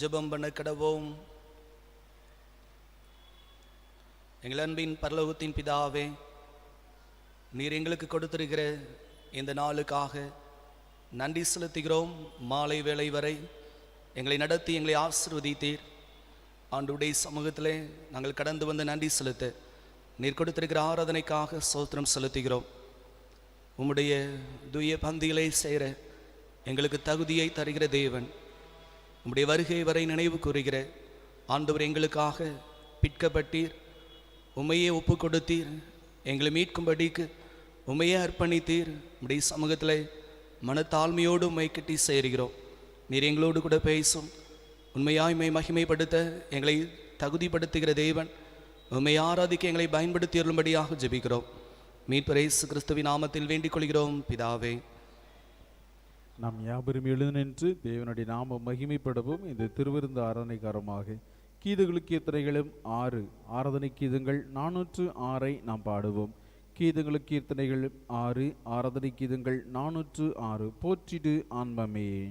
ஜெபம் பண்ண கடவோம். எங்கள் அன்பின் பரலோகத்தின் பிதாவே நீர் எங்களுக்கு கொடுத்திருக்கிற இந்த நாளுக்காக நன்றி செலுத்துகிறோம். மாலை வேளை வரை எங்களை நடத்தி எங்களை ஆசிர்வதித்தீர். ஆண்டுடைய சமூகத்தில் நாங்கள் கடந்து வந்து நன்றி செலுத்த நீர் கொடுத்திருக்கிற ஆராதனைக்காக சோத்திரம் செலுத்துகிறோம். உம்முடைய துய பந்திகளை செய்கிற எங்களுக்கு தகுதியை தருகிற தேவன். உம்முடைய வருகை வரை நினைவு கூறுகிற ஆண்டவர் எங்களுக்காக பிற்கப்பட்டீர் உமையே ஒப்பு கொடுத்தீர் எங்களை மீட்கும்படிக்கு உமையே அர்ப்பணித்தீர். உடைய சமூகத்தில் மனத்தாழ்மையோடு உம்மை கட்டி சேர்கிறோம். நீர் எங்களோடு கூட பேசும். உண்மையாய்மை மகிமைப்படுத்த எங்களை தகுதிப்படுத்துகிற தேவன். உண்மை ஆராதிக்க எங்களை பயன்படுத்தி அருளும்படியாக ஜெபிக்கிறோம். மீட்பர் இயேசு கிறிஸ்துவின் நாமத்தில் வேண்டிக் கொள்கிறோம். பிதாவே நாம் யாவரும் எழுநின்று தேவனுடைய நாம மகிமைப்படவும். இந்த திருவிருந்த ஆராதனைக்காரமாக கீதங்களும் கீர்த்தனைகளும் ஆறு. ஆராதனை கீதங்கள் நானூற்று ஆறை நாம் பாடுவோம். கீதங்களுக்கு கீர்த்தனைகள் ஆறு. ஆராதனை கீதங்கள் நானூற்று ஆறு. போற்றிடு ஆன்மமே.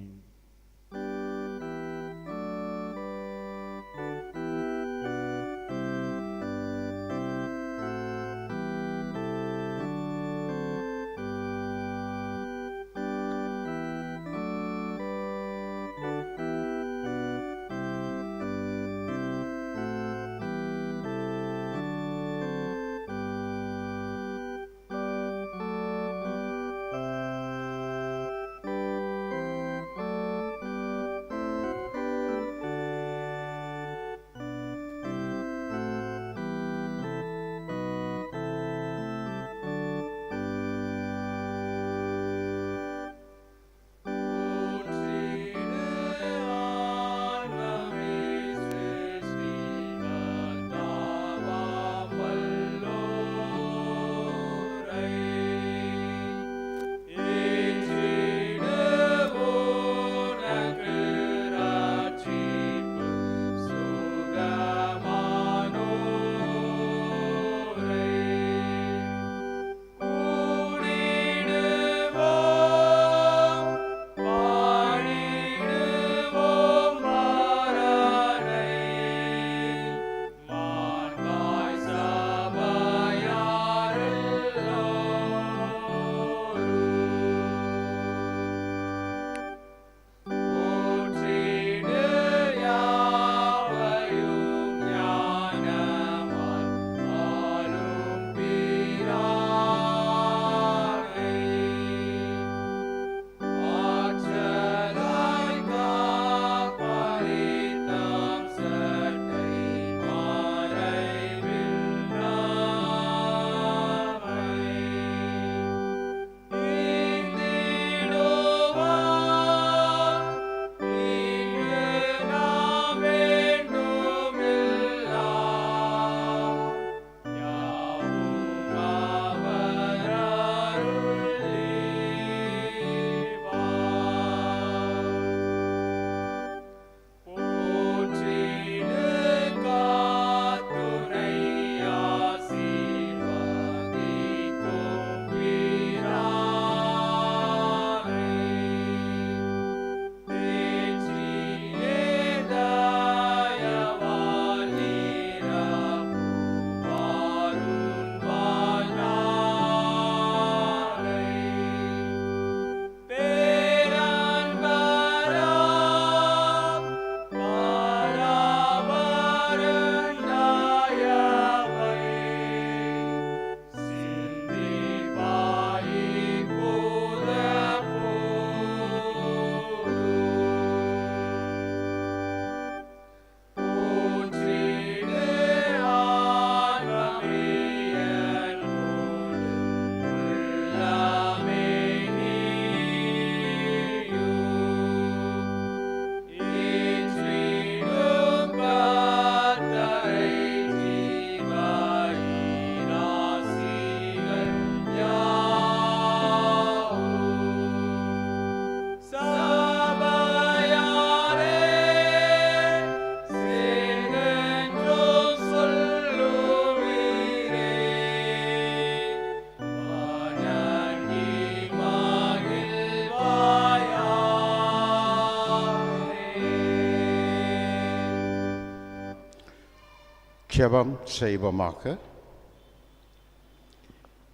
ஜெபம் செய்வோமாக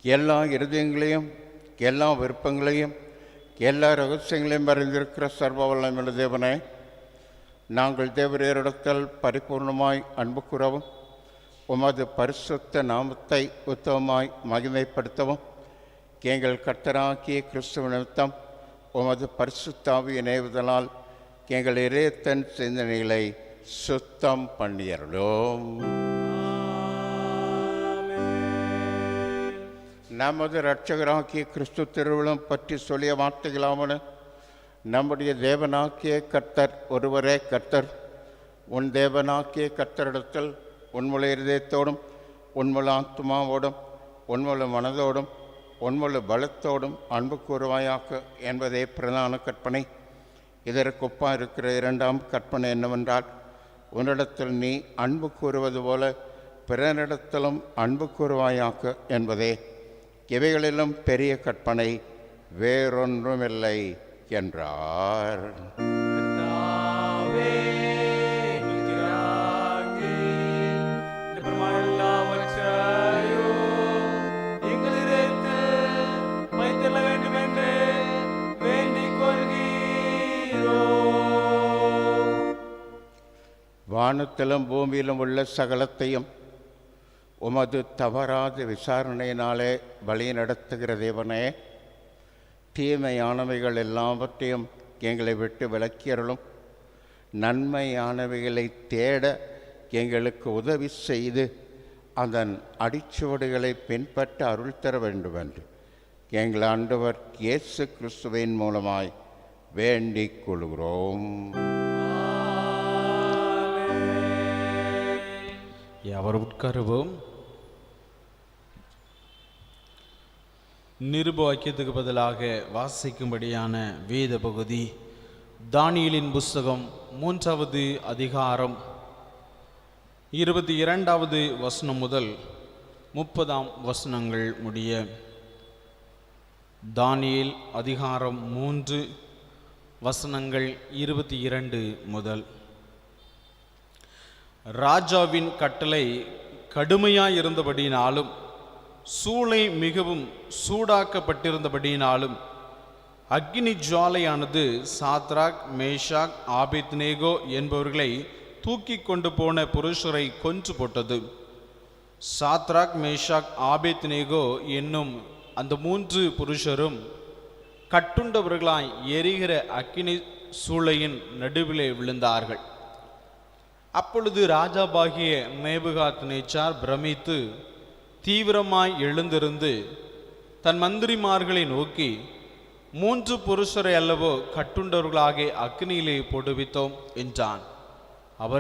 எல்லா இருதயங்களையும் எல்லா விருப்பங்களையும் எல்லா ரகசியங்களையும் அறிந்திருக்கிற சர்வ வல்லமுள்ள தேவனே நாங்கள் தேவரேரிடத்தில் பரிபூர்ணமாய் அன்பு கூறவும் உமது பரிசுத்த நாமத்தை உத்தமமாய் மகிமைப்படுத்தவும் எங்கள் கர்த்தராக்கிய கிறிஸ்துவ நிமித்தம் உமது பரிசுத்தாவி இணைவதனால் எங்கள் இறையத்தன் சிந்தனைகளை சுத்தம் பண்ணியறோம் நமது இரட்சகராகிய கிறிஸ்து திருவிழம் பற்றி சொல்லிய வார்த்தைகளாவன நம்முடைய தேவனாக்கிய கர்த்தர் ஒருவரே கர்த்தர். உன் தேவனாக்கிய கர்த்தரிடத்தில் உன்முழு இருதயத்தோடும் உன்முழு ஆத்மாவோடும் உன்முழு மனதோடும் உன்முழு பலத்தோடும் அன்பு கூறுவாயாக என்பதே பிரதான கற்பனை. இதற்கு ஒப்பா இருக்கிற இரண்டாம் கற்பனை என்னவென்றால் உன்னிடத்தில் நீ அன்பு கூறுவது போல பிறனிடத்திலும் அன்பு கூறுவாயாக்க என்பதே. இவைகளிலும் பெரிய கற்பனை வேறொன்றுமில்லை என்றார். வானத்திலும் பூமியிலும் உள்ள சகலத்தையும் உமது தவறாத விசாரணையினாலே வழி நடத்துகிற தேவனே தீமையானவைகள் எல்லாவற்றையும் எங்களை விட்டு விலக்கியருளும் நன்மையானவைகளை தேட எங்களுக்கு உதவி செய்து அதன் அடிச்சுவடுகளை பின்பற்ற அருள் தர வேண்டும் என்று எங்கள் ஆண்டவர் இயேசு கிறிஸ்துவின் மூலமாய் வேண்டிக் கொள்கிறோம். அவர் உட்காருவோம் நிருபவாக்கியத்துக்கு பதிலாக வாசிக்கும்படியான வேத பகுதி தானியலின் புஸ்தகம் மூன்றாவது அதிகாரம் இருபத்தி இரண்டாவது வசனம் முதல் முப்பதாம் வசனங்கள் முடிய தானியல் அதிகாரம் மூன்று வசனங்கள் இருபத்தி இரண்டு முதல். ராஜாவின் கட்டளை கடுமையாயிருந்தபடியினாலும் சூளை மிகவும் சூடாக்கப்பட்டிருந்தபடியினாலும் அக்னி ஜுவாலையானது சாத்ராக் மேஷாக் ஆபித்னேகோ என்பவர்களை தூக்கி கொண்டு போன புருஷரை கொன்று போட்டது. சாத்ராக் மேஷாக் ஆபித்னேகோ என்னும் அந்த மூன்று புருஷரும் கட்டுண்டவர்களாய் எரிகிற அக்கினி சூளையின் நடுவிலே விழுந்தார்கள். அப்பொழுது ராஜாபாகிய நேபுகாத் நேச்சார் பிரமித்து தீவிரமாய் எழுந்திருந்து தன் மந்திரிமார்களை நோக்கி மூன்று புருஷரை அல்லவோ கட்டுண்டவர்களாக அக்னியிலே போடுவித்தோம் என்றான்.